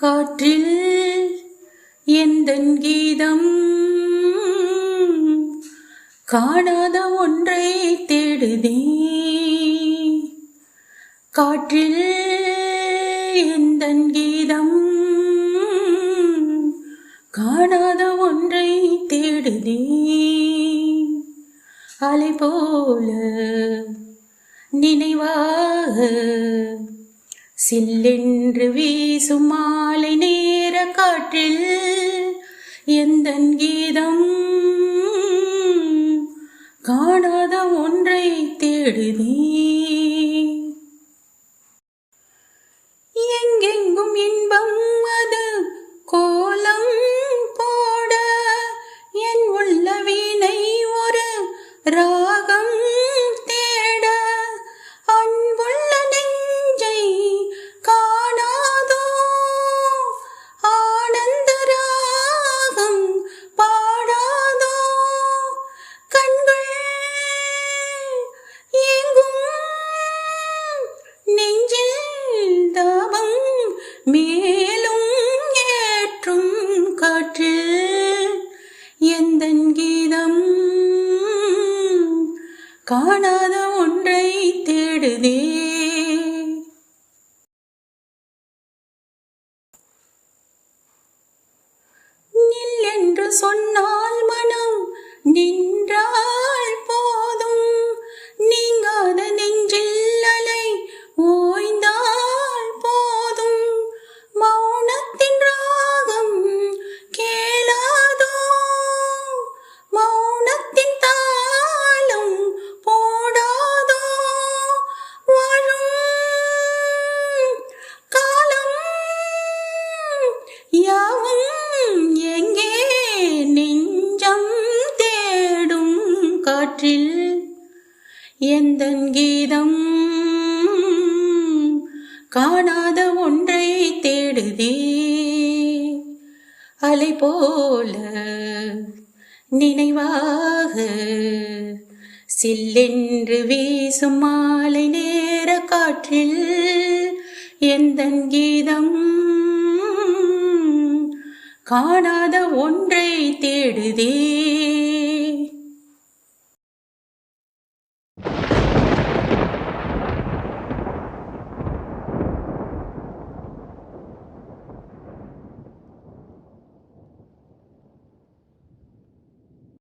காற்றில் எந்தன் கீதம்? காணாத ஒன்றை தேடுதே. காற்றில் எந்தன் கீதம்? காணாத ஒன்றை தேடுதே. அலை போல நினைவாக சில்லென்று வீசும் மாலை நேர காற்றில் எந்த கீதம்? காணாத ஒன்றை தேடுதே. மேலும் ஏற்றும் காற்று எந்த கீதம்? காணாத ஒன்றை தேடுதே. நில் என்று சொன்னார் எந்தன் கீதம்? காணாத ஒன்றை தேடுதே. அலை போல நினைவாக சில்லென்று வீசும் மாலை நேர காற்றில் எந்த கீதம்? காணாத ஒன்றை தேடுதே.